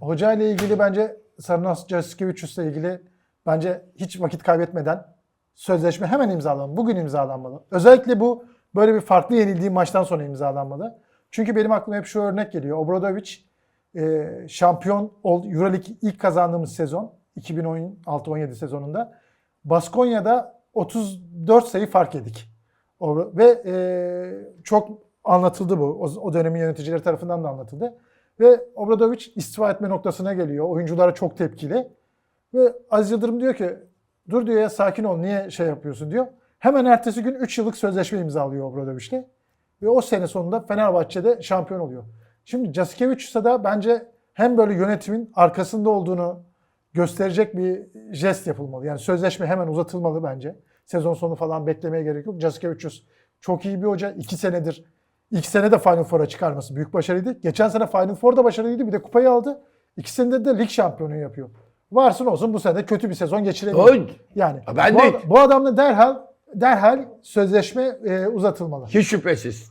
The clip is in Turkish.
hoca ile ilgili bence Sarınas Jaskevicius'la ilgili bence hiç vakit kaybetmeden sözleşme hemen imzalanmalı. Bugün imzalanmalı. Özellikle bu böyle bir farklı yenildiği maçtan sonra imzalanmalı. Çünkü benim aklıma hep şu örnek geliyor. Obradovic e, şampiyon ol, Euroleague ilk kazandığımız sezon 2016-17 sezonunda Baskonya'da 34 sayı fark yedik. Ve e, çok anlatıldı bu. O, o dönemin yöneticileri tarafından da anlatıldı. Ve Obradovic istifa etme noktasına geliyor. Oyunculara çok tepkili. Ve Aziz Yıldırım diyor ki dur diyor ya sakin ol niye şey yapıyorsun diyor. Hemen ertesi gün 3 yıllık sözleşme imzalıyor Obradovic'le. Ve o sene sonunda Fenerbahçe'de şampiyon oluyor. Şimdi Jasikevicius'a da bence hem böyle yönetimin arkasında olduğunu gösterecek bir jest yapılmalı. Yani sözleşme hemen uzatılmalı bence. Sezon sonu falan beklemeye gerek yok. Jasikevicius çok iyi bir hoca. 2 senedir ilk sene de Final Four'a çıkarması büyük başarıydı. Geçen sene Final Four'da başarılıydı. Bir de kupayı aldı. İkisinde de lig şampiyonu yapıyor. Varsın olsun bu sene kötü bir sezon geçirebilir. Oy. Yani Ben bu, de- ad- bu adamla derhal derhal sözleşme e, uzatılmalı. Hiç şüphesiz.